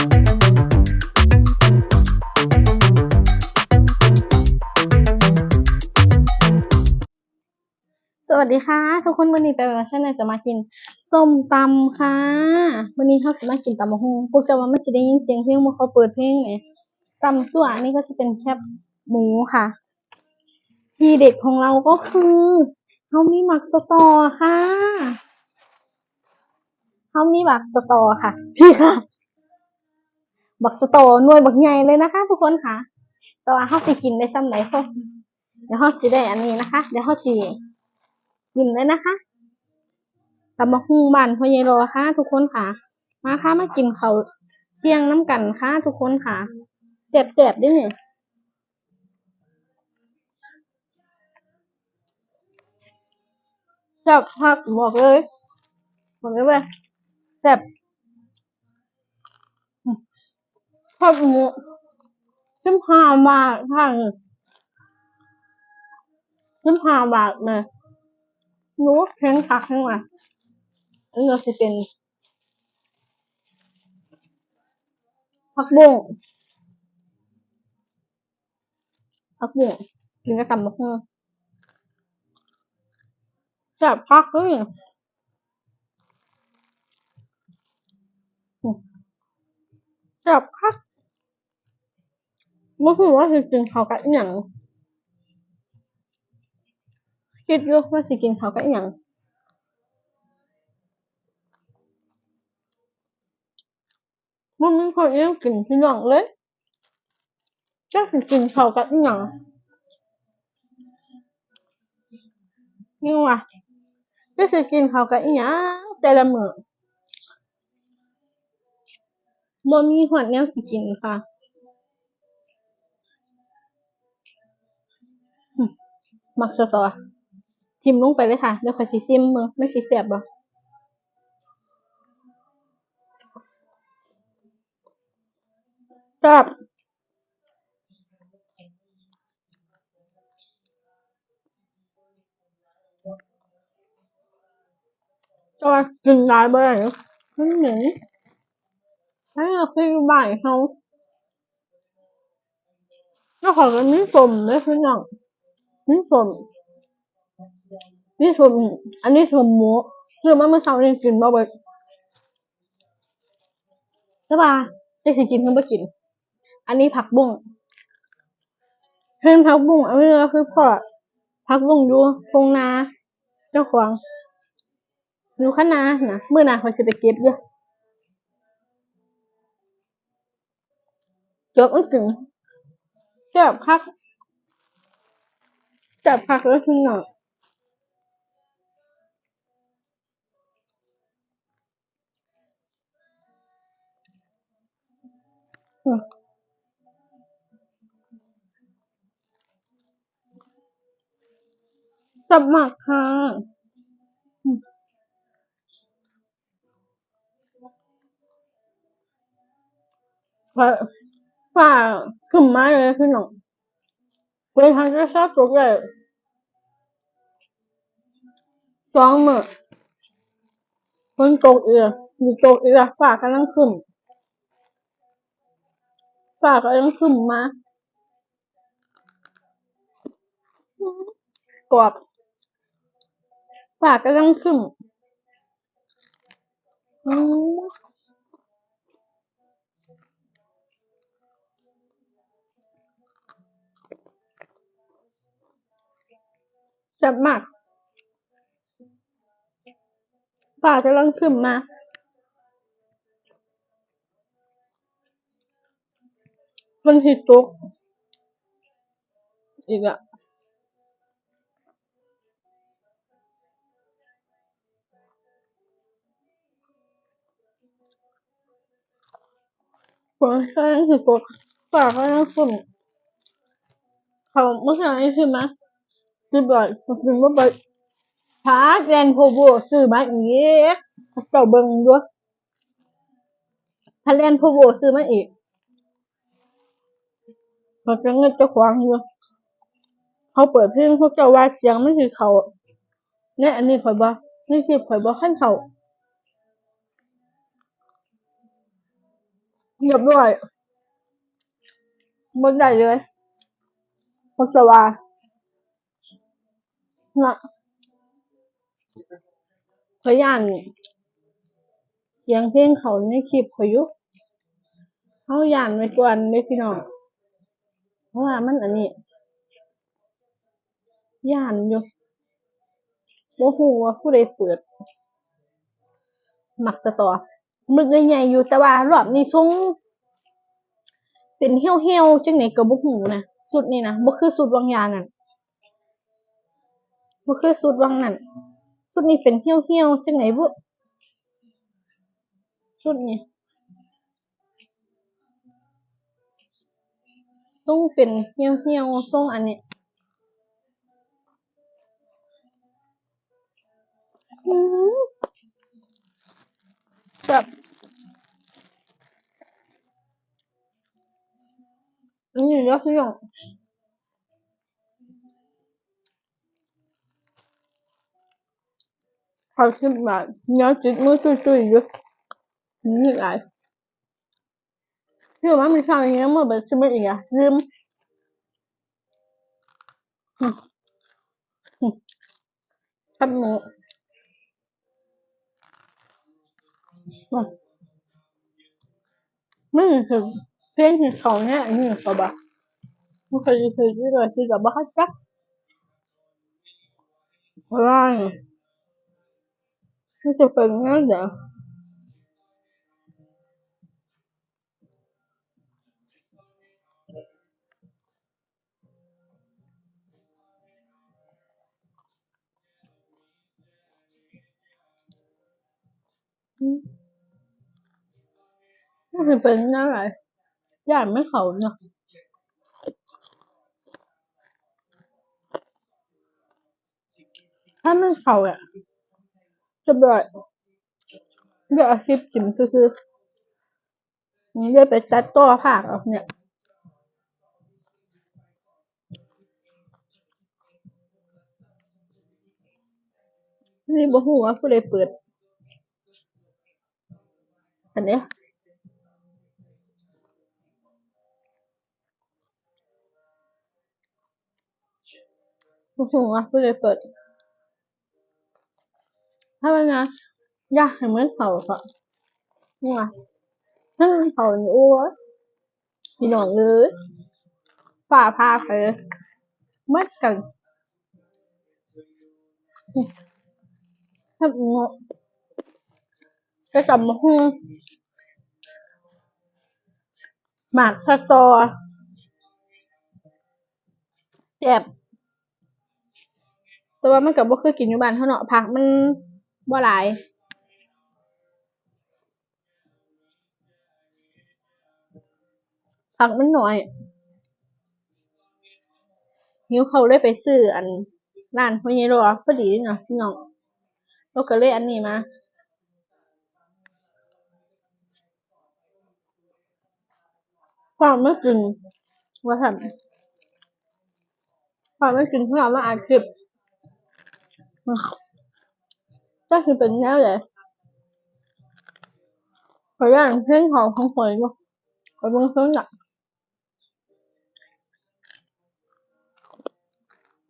สวัสดีค่ะ ทุกคนวันนี้ไปวันเช่นจะมากินส้มตำค่ะวันนี้เขาจะมากินตำมะฮุงพวกจะว่ามันจะได้ยินเสียงเพลงเมื่อเขาเปิดเพลงไงตำส่วนี่ก็จะเป็นแคบหมูค่ะ ทีเด็ดของเราก็คือเขามีหมักสตอค่ะเขามีหมักสตอค่ะ พี่ค่ะ บักสตหน่วยบักใหญ่เลยนะคะ ทุกคนค่ะ แต่ว่าเขาสิกินได้ซ้ำไหนพวกเดี๋ยวเขาสิได้อันนี้นะคะ เดี๋ยวเขาสิกินเลยนะคะตำมะฮุ่งบ้านพ่อใหญ่รอค่ะ ทุกคนค่ะ มาค่ะมากินเขาเที่ยงน้ำกันค่ะ ทุกคนค่ะเจ็บเจ็บด้วยเนี่แซ่บพักบอกเลยบอกเลยว้ยแซ่บ ชอบหมูชิมพาบาทค่ะชิมพาบาทเลยหนูแข็งคักแข็งว่ะอันนี้จะเป็นผักบุ้งผักบุ้งกินกับตำบักหุ่งแซ่บพักเลยอืมแซ่บคัก บ่ฮู้ว่าสิกินข้าวกับอิหยังคิดอยู่ว่าสิกินข้าวกับอิหยังบ่มีข้าวอิหยังกินพี่น้องเลยจักสิกินข้าวกับอิหยังนี่ว่ะจักสิกินข้าวกับอิหยังแต่ละมื้อบ่มีฮอดแนวสิกินค่ะ มักสตอทิมลงไปเลยค่ะ เดี๋ยวขอยสิชิมเบิ่งมันสิแซ่บบ่แซ่บต่ว่ากินหลายบ่ได้เดะมันเหม็นอันนี้ก็คืออยู่บ้านเราแล้วขาก็มีส้มเด้อพี่น้อง มีส้มมีส้มอันนี้สมหมูซื้อมาเมื่อเช้านี้กินบ่เบิดแต่ว่าจักสิกินหรือบ่กิน อันนี้ผักบุ้งเห็นผักบุ้งอันนี้ก็คือพาะผักบุ้งอยู่ทุ่งนาเจ้าของอยู่คะนาน่ะมื้อหน้าข้อยสิไปเก็บอยู่เก็บมากินแซ่บคัก แซ่บคักเลยพี่น้องอือแซ่บมากค่ะอืมฟ้าฟ้าครึ้มมาเลยพี่น้องฝนทางจะฟ้าตกได้ สองมือคนตกเอืออยู่ตกเอือฝากกำลังขึ้นฝากกำลังขึ้นมากรอบฝากกำลังขึ้นอืมจับมาก ฟ้ากำลังครึ้มมาฝนสิตกอีกแล้วฝนกำลังสิตกฟ้ากำลังครึ้มข้าวมื้อเช้านี้ซื้อมาสิบบาทข้อยกินบ่เบิด ถ้าแล่นโพโพซื้อมาอีกให้เจ้าเบิ่งอยู่ถ้าแล่นโพโพซื้อมาอีกเข้อยจะเงึดเจ้าของอยู่เขาเปิดเพลงเขาเจ้าว่าเสียงไมันสิเขาในอันนี้ข้อยบ่ในคลิปข้อยบ่คันเขาเรียบร้อยบนได้เลยพัสวาน่ะ พยานเสียงเพลงเขาในคลิปขาอยู่เฮาย่านไว้ก่อนเด้อพี่น้องเพราะว่ามันอันนี้ ย่านอยู่บ่ฮู้ว่าผู้ใดเปิด มักสตอมึกใหญ่ๆอยู่แต่ว่ารอบนี้ทรงเป็นเหี่ยวๆจังได๋ก็บ่ฮู้นะสุดนี้นะบ่คือสุดวังยานั่นบ่คือสุดวังนั้น สุดนี้เป็นเหี่ยวๆจังไดบุสุดนี้ทรงเป็นเหี่ยวๆทรงอันนี้อื้อหือแบบอันนี้เด้อพี่น้อ เขาคิดว่าเนื้อจิตมือตุ้ยๆอยู่นี่หลายพี่ว่ามีข้าวอย่างนี้มื้อเบิดซิมื้ออีกอะลืมอืออือกับหมูอือมันคือเพลงที่เขาแน่อันนี้เขาบ่มันเคยคือที่เลยที่ก็บ่คักจักว่าะเป็ นแนวใดอือมันสิเป็นแนวใดย้านมันเข้าเนาะถ้ามันเข้าอะเรียบร้อยเดี๋ยวเอาคลิปจิ้มซื่อๆนี่เดี๋ยวไปตัดต่อภาคเอาเนี่ยนี่บ่ฮู้ว่าผู้ใดเปิด อันนี้บ่ฮู้ว่าผู้ใดเปิด ถ้ามันนะยากให้มันเข้าก็นี่ว่าถ้ามันเข้านี่โอ๊ยพี่น้องเอ้ยฟ้าผ่าไปเลยหมดกันอือเฮ็ดโง่แต่ตำหุ่งหมากสะตอแซ่บแต่ว่ามันก็บ่คือกินอยู่บ้านเราเนาะผักมัน บ่หลายผักมันน้อยหิวเขาเลยไปซื้ออันร้านพ่อใหญ่รอพอดีเนาะพี่น้องเราก็เลยอันนี้มาฟ้าวมากินว่าซั่นฟ้าวมากินฟ้าวมาอัดค ลิปอือเป็นแนวใดข้อยย้านเพลงเขาของข้อยอยู่ข้องเทิงน่ะ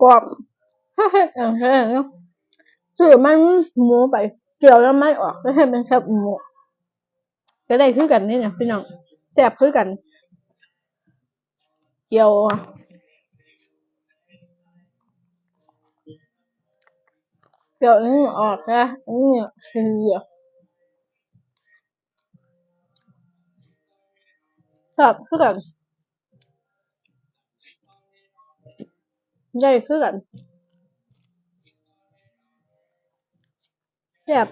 กรอบถ้าเฮ็ดองเฮ็ดเองเนาะซื้อมันหมูไปเจียวน้ำมันออกแล้วเฮ็ดเป็นแคบหมูก็ได้คือกันนี่เนี่ยพี่น้องแซ่บคือกันเจียว เจียวอันนี้ออกนะอันนี้คือแซ่บคือกันได้คือกันแซ่บ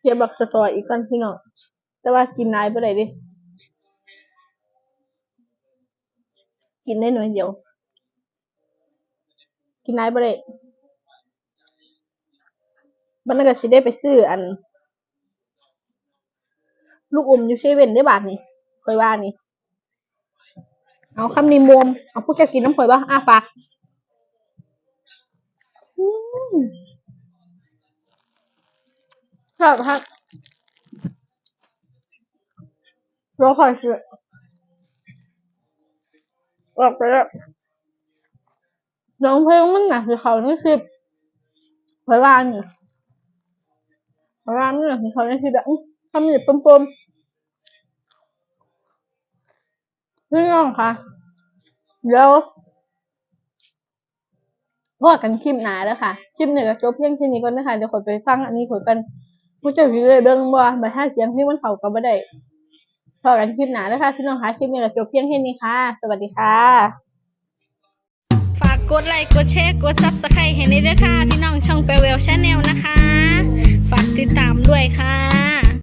เก็บบักสะตออีกก่อนพี่น้องแต่ว่ากินหลายบ่ได้เดะกินได้หน่อยเดียว กินหลายได้บัด นั้นก็สิได้ไปซื้ออัน ลูกอมอยู่เซเว่นเดะบาดนี้ข้อยว่านี่ เอาคำนี้ม่วมเอาพวกเจ้ากินน้ำข้อยบ่อ้าปากอือบคักรอคอยคืออกไปแล้วน้องเพลงมันหนักคือเขานี่คือเวลานี่ เวลานี่คือเขานี่คือแบบทำอยู่ปมๆพี่น้องค่ะ เดี๋ยวพอกันคลิปหนาแล้วค่ะ คลิปนี้ก็จบเพียงแค่นี้ก่อนนะคะเดี๋ยวขอไปฟังอันนี้ขอกันผู้เจ้าพี่เลยเบิ่งบ่มาถ้าเสียงพี่มันเขากับบ่ได้พอกันคลิปหนาแล้วค่ะพี่น้องค่ะคลิปนี้ก็จบเพียงแค่นี้ค่ะ สวัสดีค่ะ ฝากกดไลค์กดแชร์กดซับสไครต์ให้ในด้วยค่ะพี่น้องช่องเปลเวลชาแนลนะคะ ฝากติดตามด้วยค่ะ